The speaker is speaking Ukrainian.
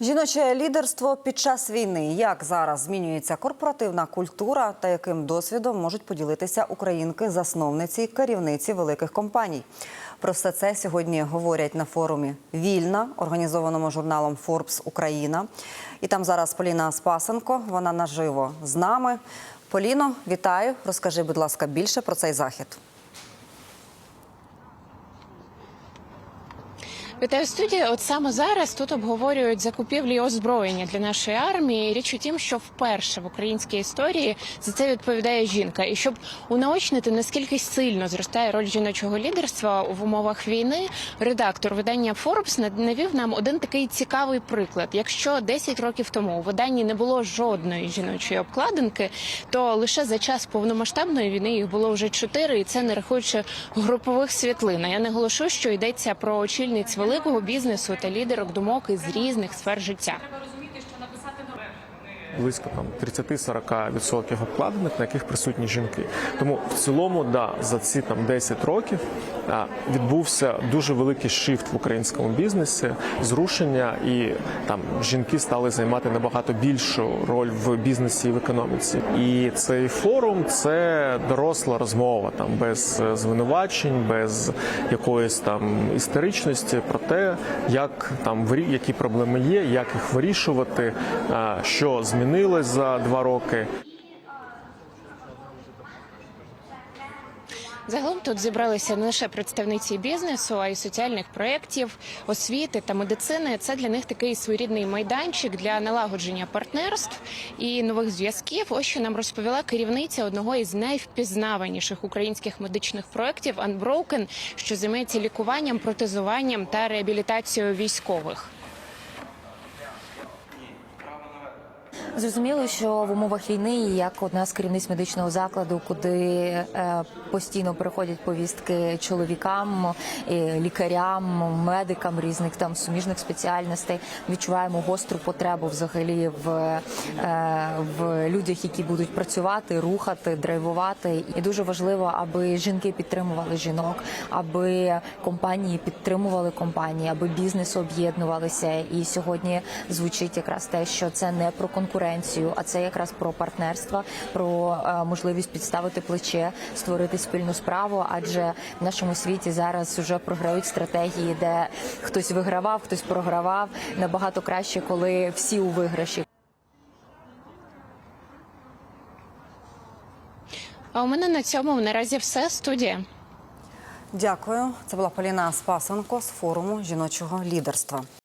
Жіноче лідерство під час війни. Як зараз змінюється корпоративна культура та яким досвідом можуть поділитися українки-засновниці, керівниці великих компаній? Про все це сьогодні говорять на форумі Вільна, організованому журналом Forbes Україна. І там зараз Поліна Спасенко. Вона наживо з нами. Поліно, вітаю. Розкажи, будь ласка, більше про цей захід. Вітаю студія. От саме зараз тут обговорюють закупівлі озброєння для нашої армії. Річ у тім, що вперше в українській історії за це відповідає жінка. І щоб унаочнити наскільки сильно зростає роль жіночого лідерства в умовах війни, редактор видання Forbes навів нам один такий цікавий приклад. Якщо 10 років тому у виданні не було жодної жіночої обкладинки, то лише за час повномасштабної війни їх було вже чотири, і це не рахуючи групових світлин. Я наголошу, що йдеться про очільниць великого бізнесу та лідерок думок із різних сфер життя. Близько там 30-40% обкладинок, на яких присутні жінки. Тому в цілому, да, за ці там 10 років відбувся дуже великий шифт в українському бізнесі, зрушення, і там жінки стали займати набагато більшу роль в бізнесі і в економіці. І цей форум це доросла розмова, там без е, звинувачень, без якоїсь там істеричності про те, як там які проблеми є, як їх вирішувати, що змінилось за два роки. Загалом тут зібралися не лише представниці бізнесу, а й соціальних проєктів, освіти та медицини. Це для них такий своєрідний майданчик для налагодження партнерств і нових зв'язків. Ось що нам розповіла керівниця одного із найвпізнаваніших українських медичних проєктів Unbroken, що займається лікуванням, протезуванням та реабілітацією військових. Зрозуміло, що в умовах війни, як одна з керівниць медичного закладу, куди е, постійно приходять повістки чоловікам, лікарям, медикам різних там суміжних спеціальностей, відчуваємо гостру потребу взагалі в, е, в людях, які будуть працювати, рухати, драйвувати. І дуже важливо, аби жінки підтримували жінок, аби компанії підтримували компанії, аби бізнес об'єднувалися. І сьогодні звучить якраз те, що це не про конкуренцію, а це якраз про партнерство, про е, можливість підставити плече, створити спільну справу. Адже в нашому світі зараз вже програють стратегії, де хтось вигравав, хтось програвав. Набагато краще, коли всі у виграші. А у мене на цьому наразі все студія. Дякую. Це була Поліна Спасенко з форуму жіночого лідерства.